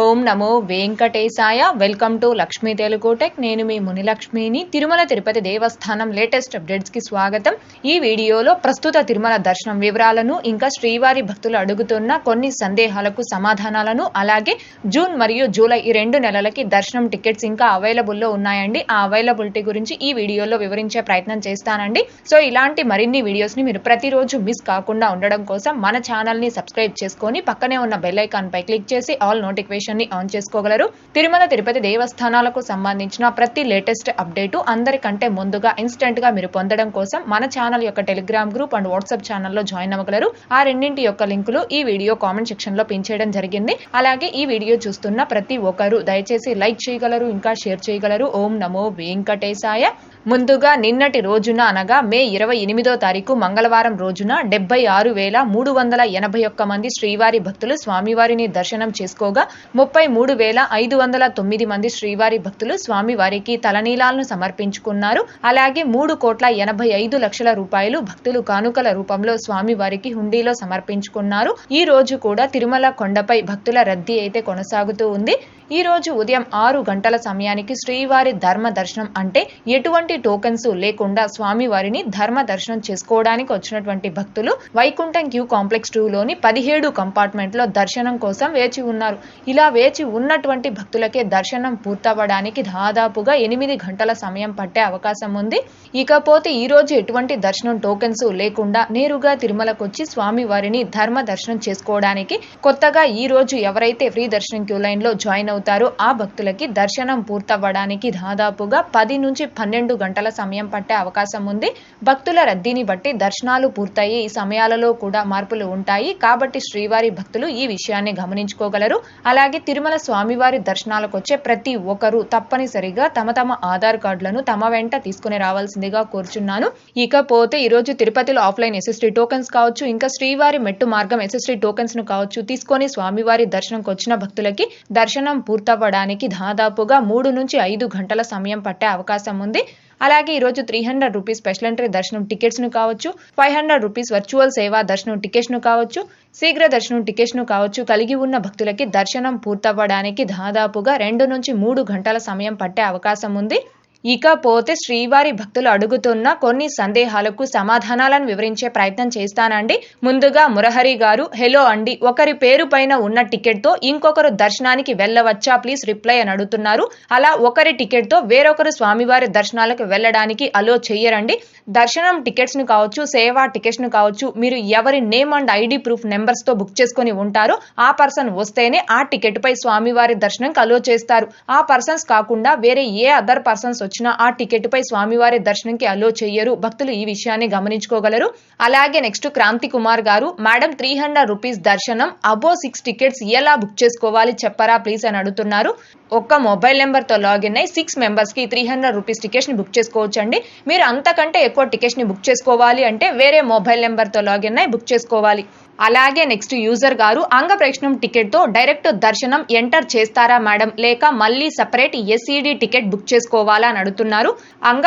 ఓం నమో వెంకటేశాయ. Welcome to Lakshmi Telugu tech. నేను మీ మునిలక్ష్మిని. తిరుమల తిరుపతి దేవస్థానం లేటెస్ట్ అప్డేట్స్కి స్వాగతం. ఈ వీడియోలో ప్రస్తుత తిరుమల దర్శనం వివరాలను ఇంకా శ్రీవారి భక్తులు అడుగుతున్న కొన్ని సందేహాలకు సమాధానాలను అలాగే జూన్ మరియు జూలై ఈ రెండు నెలలకి దర్శనం టికెట్స్ ఇంకా అవైలబుల్లో ఉన్నాయండి. ఆ అవైలబిలిటీ గురించి ఈ వీడియోలో వివరించే ప్రయత్నం చేస్తానండి. సో ఇలాంటి మరిన్ని వీడియోస్ని మీరు ప్రతిరోజు మిస్ కాకుండా ఉండడం కోసం మన ఛానల్ని సబ్స్క్రైబ్ చేసుకొని పక్కనే ఉన్న బెల్ ఐకాన్పై క్లిక్ చేసి ఆల్ నోటిఫికేషన్ ని ఆన్ చేసుకోగలరు. తిరుమల తిరుపతి దేవస్థానాలకు సంబంధించిన ప్రతి లేటెస్ట్ అప్డేటు అందరికంటే ముందుగా ఇన్స్టెంట్గా మీరు పొందడం కోసం మన ఛానల్ యొక్క టెలిగ్రామ్ గ్రూప్ అండ్ వాట్సాప్ ఛానల్లో జాయిన్ అవ్వగలరు. ఆ రెండింటి యొక్క లింకులు ఈ వీడియో కామెంట్ సెక్షన్లో పిన్ చేయడం జరిగింది. అలాగే ఈ వీడియో చూస్తున్న ప్రతి ఒక్కరు దయచేసి లైక్ చేయగలరు ఇంకా షేర్ చేయగలరు. ఓం నమో వెంకటేశాయ. ముందుగా నిన్నటి రోజున అనగా మే ఇరవై ఎనిమిదో తారీఖు మంగళవారం రోజున డెబ్బై ఆరు వేల మూడు వందల ఎనభై ఒక్క మంది శ్రీవారి భక్తులు స్వామివారిని దర్శనం చేసుకోగా ముప్పై మూడు వేల ఐదు వందల తొమ్మిది మంది శ్రీవారి భక్తులు స్వామివారికి తలనీలాలను సమర్పించుకున్నారు. అలాగే మూడు కోట్ల ఎనభై ఐదు లక్షల రూపాయలు భక్తులు కానుకల రూపంలో స్వామివారికి హుండీలో సమర్పించుకున్నారు. ఈ రోజు కూడా తిరుమల కొండపై భక్తుల రద్దీ అయితే కొనసాగుతూ ఉంది. ఈ రోజు ఉదయం ఆరు గంటల సమయానికి శ్రీవారి ధర్మ దర్శనం అంటే ఎటువంటి టోకెన్స్ లేకుండా స్వామివారిని ధర్మ దర్శనం చేసుకోవడానికి వచ్చినటువంటి భక్తులు వైకుంఠం క్యూ కాంప్లెక్స్ టూ లోని పదిహేడు కంపార్ట్మెంట్లో దర్శనం కోసం వేచి ఉన్నారు. ఇలా వేచి ఉన్నటువంటి భక్తులకే దర్శనం పూర్తవ్వడానికి దాదాపుగా ఎనిమిది గంటల సమయం పట్టే అవకాశం ఉంది. ఇకపోతే ఈ రోజు ఎటువంటి దర్శనం టోకెన్స్ లేకుండా నేరుగా తిరుమలకు వచ్చి స్వామివారిని ధర్మ దర్శనం చేసుకోవడానికి కొత్తగా ఈ రోజు ఎవరైతే ఫ్రీ దర్శనం క్యూ లైన్లో జాయిన్ అవుతారో ఆ భక్తులకి దర్శనం పూర్తవ్వడానికి దాదాపుగా పది నుంచి పన్నెండు గంటల సమయం పట్టే అవకాశం ఉంది. భక్తుల రద్దీని బట్టి దర్శనాలు పూర్తయ్యే ఈ సమయాలలో కూడా మార్పులు ఉంటాయి. కాబట్టి శ్రీవారి భక్తులు ఈ విషయాన్ని గమనించుకోగలరు. అలాగే తిరుమల స్వామివారి దర్శనాలకు వచ్చే ప్రతి ఒక్కరూ తప్పనిసరిగా తమ తమ ఆధార్ కార్డులను తమ వెంట తీసుకుని రావాల్సిందిగా కోరుచున్నాను. ఇకపోతే ఈరోజు తిరుపతిలో ఆఫ్లైన్ ఎస్ఎస్టీ టోకెన్స్ కావచ్చు ఇంకా శ్రీవారి మెట్టు మార్గం ఎస్ఎస్టీ టోకెన్స్ను కావచ్చు తీసుకొని స్వామివారి దర్శనంకి వచ్చిన భక్తులకి దర్శనం పూర్తవ్వడానికి దాదాపుగా మూడు నుంచి ఐదు గంటల సమయం పట్టే అవకాశం ఉంది. అలాగే ఈరోజు three hundred rupees special entry దర్శనం టికెట్స్ను కావచ్చు ఫైవ్ హండ్రెడ్ రూపీస్ వర్చువల్ సేవా దర్శనం టికెట్స్ను కావచ్చు శీఘ్ర దర్శనం టికెట్స్ను కావచ్చు కలిగి ఉన్న భక్తులకి దర్శనం పూర్తవ్వడానికి దాదాపుగా రెండు నుంచి మూడు గంటల సమయం పట్టే అవకాశం ఉంది. ఇకపోతే శ్రీవారి భక్తులు అడుగుతున్న కొన్ని సందేహాలకు సమాధానాలను వివరించే ప్రయత్నం చేస్తానండి. ముందుగా మురహరి గారు హలో అండి ఒకరి పేరు పైన ఉన్న టికెట్తో ఇంకొకరు దర్శనానికి వెళ్ళవచ్చా? ప్లీజ్ రిప్లై అని అడుగుతున్నారు. అలా ఒకరి టికెట్తో వేరొకరు స్వామివారి దర్శనాలకు వెళ్ళడానికి అలో చెయ్యరండి. దర్శనం టికెట్స్ను కావచ్చు సేవా టికెట్స్ను కావచ్చు మీరు ఎవరి నేమ్ అండ్ ఐడి ప్రూఫ్ నెంబర్స్తో బుక్ చేసుకుని ఉంటారో ఆ పర్సన్ వస్తేనే ఆ టికెట్ పై స్వామివారి దర్శనం అలో చేస్తారు. ఆ పర్సన్స్ కాకుండా వేరే ఏ అదర్ పర్సన్స్ వచ్చినా ఆ టికెట్ పై స్వామివారి దర్శనంకి అలో చెయ్యరు. భక్తులు ఈ విషయాన్ని గమనించుకోగలరు. అలాగే నెక్స్ట్ క్రాంతి కుమార్ గారు మేడం త్రీ హండ్రెడ్ రూపీస్ దర్శనం అబో సిక్స్ టికెట్స్ ఎలా బుక్ చేసుకోవాలి? చెప్పరా ప్లీజ్ అని అడుగుతున్నారు. ఒక్క మొబైల్ నెంబర్తో లాగిన్ అయి సిక్స్ మెంబర్స్కి త్రీ హండ్రెడ్ రూపీస్ టికెట్స్ని బుక్ చేసుకోవచ్చు అండి మీరు అంతకంటే ఎక్కువ టికెట్స్ని బుక్ చేసుకోవాలి అంటే వేరే మొబైల్ నెంబర్తో లాగిన్ అయి బుక్ చేసుకోవాలి. అలాగే నెక్స్ట్ యూజర్ గారు అంగప్రేక్షణం టికెట్తో టికెట్తో డైరెక్ట్ దర్శనం ఎంటర్ చేస్తారా మేడం? లేక మళ్ళీ సపరేట్ ఎస్ఈడి టికెట్ బుక్ చేసుకోవాలా అని అడుగుతున్నారు. అంగ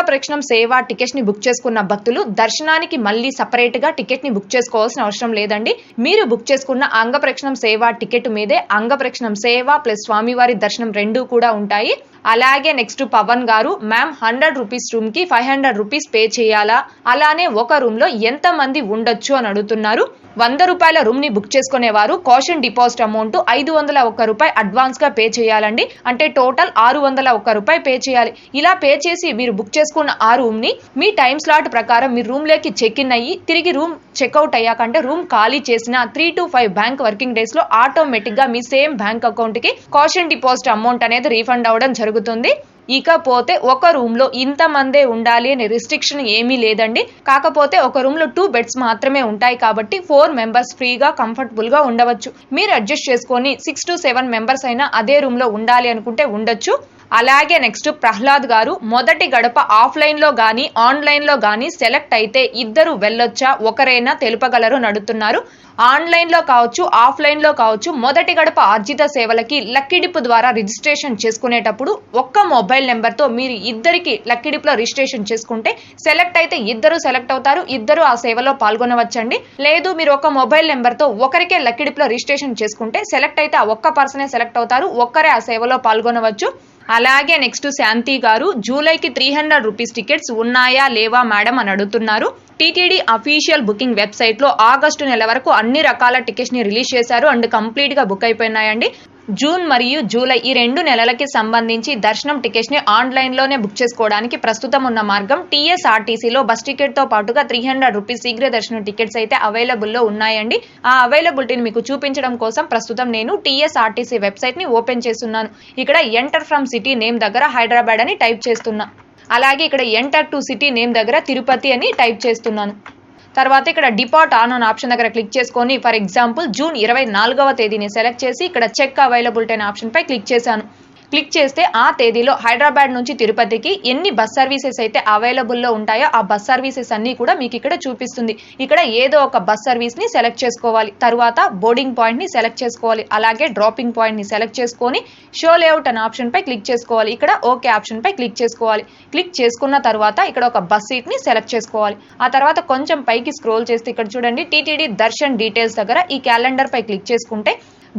సేవా టికెట్ని ని బుక్ చేసుకున్న భక్తులు దర్శనానికి మళ్ళీ సపరేట్గా గా టికెట్ని బుక్ చేసుకోవాల్సిన అవసరం లేదండి. మీరు బుక్ చేసుకున్న అంగ సేవా టికెట్ మీదే అంగ సేవ ప్లస్ స్వామివారి దర్శనం రెండు కూడా ఉంటాయి. అలాగే next Pavan garu ma'am hundred rupees రూమ్కి ఫైవ్ హండ్రెడ్ రూపీస్ పే చేయాలా? అలానే ఒక రూమ్లో ఎంత మంది ఉండొచ్చు? అని అడుగుతున్నారు. వంద రూపాయల రూమ్ని బుక్ చేసుకునేవారు. కాషన్ డిపాజిట్ అమౌంట్ ఐదు వందల ఒక్క రూపాయి అడ్వాన్స్గా పే చేయాలండి. అంటే టోటల్ ఆరు వందల ఒక్క రూపాయి పే చేయాలి. ఇలా పే చేసి మీరు బుక్ చేసుకున్న ఆ రూమ్ని మీ టైం స్లాట్ ప్రకారం మీ రూమ్లోకి చెక్ ఇన్ అయ్యి తిరిగి రూమ్ చెక్అవుట్ అయ్యాక అంటే రూమ్ ఖాళీ చేసిన three two five bank working డేస్లో ఆటోమేటిక్గా మీ సేమ్ బ్యాంక్ అకౌంట్కి కాషన్ డిపాజిట్ అమౌంట్ అనేది రీఫండ్ అవడం జరుగుతుంది. ఇకపోతే ఒక రూమ్లో ఇంత మందే ఉండాలి అనే రిస్ట్రిక్షన్ ఏమీ లేదండి. కాకపోతే ఒక రూమ్లో టూ బెడ్స్ మాత్రమే ఉంటాయి కాబట్టి ఫోర్ మెంబర్స్ ఫ్రీగా కంఫర్టబుల్గా ఉండవచ్చు. మీరు అడ్జస్ట్ చేసుకొని సిక్స్ టు సెవెన్ మెంబర్స్ అయినా అదే రూమ్లో ఉండాలి అనుకుంటే ఉండొచ్చు. అలాగే నెక్స్ట్ ప్రహ్లాద్ గారు మొదటి గడప ఆఫ్లైన్లో కానీ ఆన్లైన్లో కానీ సెలెక్ట్ అయితే ఇద్దరు వెళ్ళొచ్చా ఒకరైనా తెలుపగలరు నడుతున్నారు. ఆన్లైన్లో కావచ్చు ఆఫ్లైన్లో కావచ్చు మొదటి గడప ఆర్జిత సేవలకి లక్కిడిపు ద్వారా రిజిస్ట్రేషన్ చేసుకునేటప్పుడు ఒక్క మొబైల్ నెంబర్తో మీరు ఇద్దరికి లక్కిడిపులో రిజిస్ట్రేషన్ చేసుకుంటే సెలెక్ట్ అయితే ఇద్దరు సెలెక్ట్ అవుతారు ఇద్దరు ఆ సేవలో పాల్గొనవచ్చండి. లేదు మీరు ఒక మొబైల్ నెంబర్తో ఒకరికే లక్కిడిపులో రిజిస్ట్రేషన్ చేసుకుంటే సెలెక్ట్ అయితే ఆ ఒక్క పర్సనే సెలెక్ట్ అవుతారు ఒక్కరే ఆ సేవలో పాల్గొనవచ్చు. అలాగే నెక్స్ట్ శాంతి గారు జూలైకి త్రీ హండ్రెడ్ రూపీస్ టికెట్స్ ఉన్నాయా లేవా మేడం అని అడుగుతున్నారు. టీటీడీ అఫీషియల్ బుకింగ్ వెబ్సైట్లో ఆగస్టు నెల వరకు అన్ని రకాల టికెట్స్ని రిలీజ్ చేశారు అండ్ కంప్లీట్గా బుక్ అయిపోయినాయండి. జూన్ మరియు జూలై ఈ రెండు నెలలకి సంబంధించి దర్శనం టికెట్స్ని బుక్ చేసుకోవడానికి ప్రస్తుతం ఉన్న మార్గం టీఎస్ఆర్టీసీలో బస్ టికెట్తో పాటుగా త్రీ హండ్రెడ్ రూపీస్ శీఘ్ర దర్శనం టికెట్స్ అయితే అవైలబుల్లో ఉన్నాయండి. ఆ అవైలబిలిటీని మీకు చూపించడం కోసం ప్రస్తుతం నేను టీఎస్ఆర్టీసీ వెబ్సైట్ని ఓపెన్ చేస్తున్నాను. ఇక్కడ ఎంటర్ ఫ్రమ్ సిటీ నేమ్ దగ్గర హైదరాబాద్ అని టైప్ చేస్తున్నా. అలాగే ఇక్కడ ఎంటర్ టు సిటీ నేమ్ దగ్గర తిరుపతి అని టైప్ చేస్తున్నాను. తర్వాత ఇక్కడ డిపార్ట్ ఆన్ అనే ఆప్షన్ దగ్గర క్లిక్ చేసుకొని ఫర్ ఎగ్జాంపుల్ జూన్ ఇరవై నాలుగవ తేదీని సెలెక్ట్ చేసి ఇక్కడ చెక్ అవైలబిలిటీ అనే ఆప్షన్ పై క్లిక్ చేశాను. క్లిక్ చేస్తే ఆ తేదీలో హైదరాబాద్ నుంచి తిరుపతికి ఎన్ని బస్ సర్వీసెస్ అయితే అవైలబుల్లో ఉంటాయో ఆ బస్ సర్వీసెస్ అన్నీ కూడా మీకు ఇక్కడ చూపిస్తుంది. ఇక్కడ ఏదో ఒక బస్ సర్వీస్ని సెలెక్ట్ చేసుకోవాలి. తర్వాత బోర్డింగ్ పాయింట్ని సెలెక్ట్ చేసుకోవాలి. అలాగే డ్రాపింగ్ పాయింట్ని సెలెక్ట్ చేసుకొని షో లేఅవుట్ అనే ఆప్షన్ పై క్లిక్ చేసుకోవాలి. ఇక్కడ ఓకే ఆప్షన్ పై క్లిక్ చేసుకోవాలి. క్లిక్ చేసుకున్న తర్వాత ఇక్కడ ఒక బస్ సీట్ని సెలెక్ట్ చేసుకోవాలి. ఆ తర్వాత కొంచెం పైకి స్క్రోల్ చేస్తే ఇక్కడ చూడండి టీటీడీ దర్శన్ డీటెయిల్స్ దగ్గర ఈ క్యాలెండర్ పై క్లిక్ చేసుకుంటే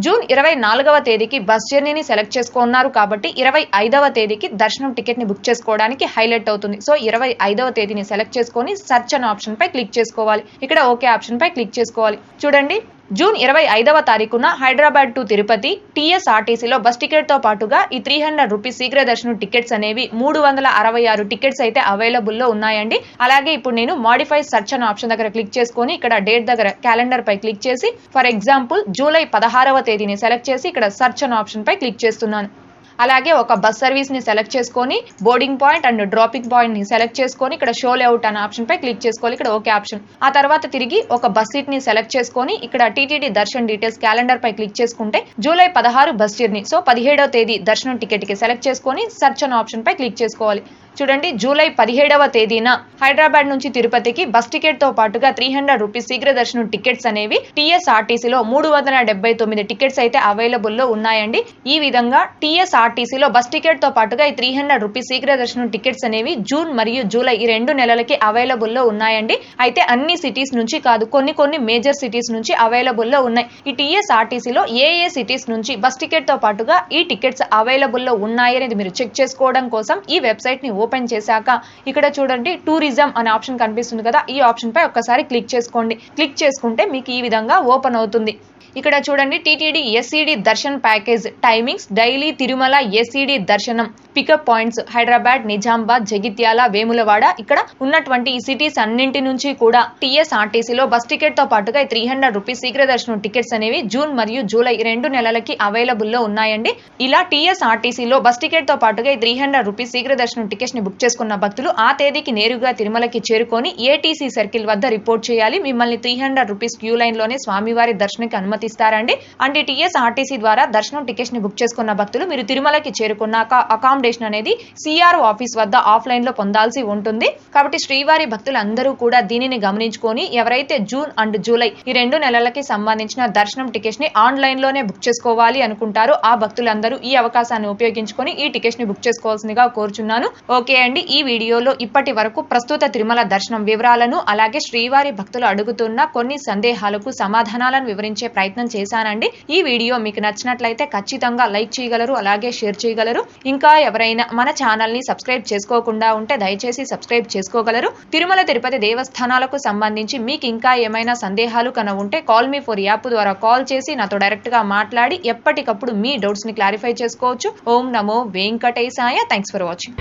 జూన్ ఇరవై నాలుగవ తేదీకి బస్ జర్నీని సెలెక్ట్ చేసుకున్నారు కాబట్టి ఇరవై ఐదవ తేదీకి దర్శనం టికెట్ని బుక్ చేసుకోవడానికి హైలైట్ అవుతుంది. సో ఇరవై ఐదవ తేదీని సెలెక్ట్ చేసుకొని సర్చ్ అనే ఆప్షన్ పై క్లిక్ చేసుకోవాలి. ఇక్కడ ఓకే ఆప్షన్ పై క్లిక్ చేసుకోవాలి. చూడండి జూన్ ఇరవై ఐదవ తారీఖున హైదరాబాద్ టు తిరుపతి టీఎస్ఆర్టీసీలో బస్ టికెట్తో పాటుగా ఈ త్రీ హండ్రెడ్ రూపీస్ శీఘ్ర దర్శనం టికెట్స్ అనేవి మూడు వందల అరవై ఆరు టికెట్స్ అయితే అవైలబుల్లో ఉన్నాయండి. అలాగే ఇప్పుడు నేను మాడిఫై సర్చ్ అనే ఆప్షన్ దగ్గర క్లిక్ చేసుకొని ఇక్కడ డేట్ దగ్గర క్యాలెండర్ పై క్లిక్ చేసి ఫర్ ఎగ్జాంపుల్ జూలై పదహారవ తేదీని సెలెక్ట్ చేసి ఇక్కడ సర్చ్ అనే ఆప్షన్ పై క్లిక్ చేస్తున్నాను. అలాగే ఒక బస్ సర్వీస్ని సెలెక్ట్ చేసుకొని బోర్డింగ్ పాయింట్ అండ్ డ్రాపింగ్ పాయింట్ని సెలెక్ట్ చేసుకొని ఇక్కడ షో లేఅవుట్ అనే ఆప్షన్ పై క్లిక్ చేసుకోవాలి. ఇక్కడ ఓకే ఆప్షన్ ఆ తర్వాత తిరిగి ఒక బస్ సీట్ని సెలెక్ట్ చేసుకొని ఇక్కడ టీటీడీ దర్శన్ డీటెయిల్స్ క్యాలెండర్ పై క్లిక్ చేసుకుంటే జూలై పదహారు బస్ జర్నీ సో పదిహేడవ తేదీ దర్శనం టికెట్కి సెలెక్ట్ చేసుకొని సర్చ్ అనే ఆప్షన్ పై క్లిక్ చేసుకోవాలి. చూడండి జూలై పదిహేడవ తేదీన హైదరాబాద్ నుంచి తిరుపతికి బస్ టికెట్తో పాటుగా త్రీ హండ్రెడ్ రూపీస్ శీఘ్ర దర్శనం టికెట్స్ అనేవి టీఎస్ఆర్టీసీలో మూడు వందల డెబ్బై తొమ్మిది టికెట్స్ అయితే అవైలబుల్లో ఉన్నాయండి. ఈ విధంగా ఆర్టీసీలో బస్ టికెట్తో పాటుగా ఈ త్రీ హండ్రెడ్ రూపీస్ శీఘ్ర దర్శనం టికెట్స్ అనేవి జూన్ మరియు జూలై ఈ రెండు నెలలకి అవైలబుల్లో ఉన్నాయండి. అయితే అన్ని సిటీస్ నుంచి కాదు కొన్ని కొన్ని మేజర్ సిటీస్ నుంచి అవైలబుల్లో ఉన్నాయి. ఈ టీఎస్ఆర్టీసీలో ఏ ఏ సిటీస్ నుంచి బస్ టికెట్తో పాటుగా ఈ టికెట్స్ అవైలబుల్లో ఉన్నాయి అనేది మీరు చెక్ చేసుకోవడం కోసం ఈ వెబ్సైట్ని ఓపెన్ చేశాక ఇక్కడ చూడండి టూరిజం అనే ఆప్షన్ కనిపిస్తుంది కదా ఈ ఆప్షన్ పై ఒక్కసారి క్లిక్ చేసుకోండి. క్లిక్ చేసుకుంటే మీకు ఈ విధంగా ఓపెన్ అవుతుంది. ఇక్కడ చూడండి TTD SED darshan package timings daily Tirumala SED దర్శనం పికప్ పాయింట్స్ హైదరాబాద్ నిజామాబాద్ జగిత్యాల వేములవాడ ఇక్కడ ఉన్నటువంటి ఈ సిటీస్ అన్నింటి నుంచి కూడా టీఎస్ఆర్టీసీలో బస్ టికెట్తో పాటుగా త్రీ హండ్రెడ్ రూపీస్ శీఘ్ర దర్శనం టికెట్స్ అనేవి జూన్ మరియు జూలై రెండు నెలలకి అవైలబుల్లో ఉన్నాయండి. ఇలా టీఎస్ఆర్టీసీలో బస్ టికెట్తో పాటుగా త్రీ హండ్రెడ్ రూపీస్ శీఘ్ర దర్శనం టికెట్స్ని బుక్ చేసుకున్న భక్తులు ఆ తేదీకి నేరుగా తిరుమలకి చేరుకొని ఏటీసీ సర్కిల్ వద్ద రిపోర్ట్ చేయాలి. మిమ్మల్ని త్రీ హండ్రెడ్ రూపీస్ క్యూ లైన్లోనే స్వామివారి దర్శనకి అనుమతి అనుమతిస్తారండి అండ్ టీఎస్ ఆర్టీసీ ద్వారా దర్శనం టికెట్స్ని బుక్ చేసుకున్న భక్తులు మీరు తిరుమలకి చేరుకున్నాక అకామిడేషన్ అనేది సిఆర్ఓ ఆఫీస్ వద్ద ఆఫ్లైన్లో పొందాల్సి ఉంటుంది. కాబట్టి శ్రీవారి భక్తులు అందరూ కూడా దీనిని గమనించుకొని ఎవరైతే జూన్ అండ్ జూలై ఈ రెండు నెలలకి సంబంధించిన దర్శనం టికెట్స్ని ఆన్లైన్లోనే బుక్ చేసుకోవాలి అనుకుంటారో ఆ భక్తులందరూ ఈ అవకాశాన్ని ఉపయోగించుకొని ఈ టికెట్స్ని బుక్ చేసుకోవాల్సిందిగా కోరుచున్నాను. ఓకే అండి ఈ వీడియోలో ఇప్పటి వరకు ప్రస్తుత తిరుమల దర్శనం వివరాలను అలాగే శ్రీవారి భక్తులు అడుగుతున్న కొన్ని సందేహాలకు సమాధానాలను వివరించే ప్రయత్నం ప్రయత్నం చేశానండి. ఈ వీడియో మీకు నచ్చినట్లయితే ఖచ్చితంగా లైక్ చేయగలరు అలాగే షేర్ చేయగలరు. ఇంకా ఎవరైనా మన ఛానల్ని సబ్స్క్రైబ్ చేసుకోకుండా ఉంటే దయచేసి సబ్స్క్రైబ్ చేసుకోగలరు. తిరుమల తిరుపతి దేవస్థానాలకు సంబంధించి మీకు ఇంకా ఏమైనా సందేహాలు కన ఉంటే కాల్ మీ ఫోర్ యాప్ ద్వారా కాల్ చేసి నాతో డైరెక్ట్గా మాట్లాడి ఎప్పటికప్పుడు మీ డౌట్స్ని క్లారిఫై చేసుకోవచ్చు. ఓం నమో వెంకటేశాయ. Thanks for watching.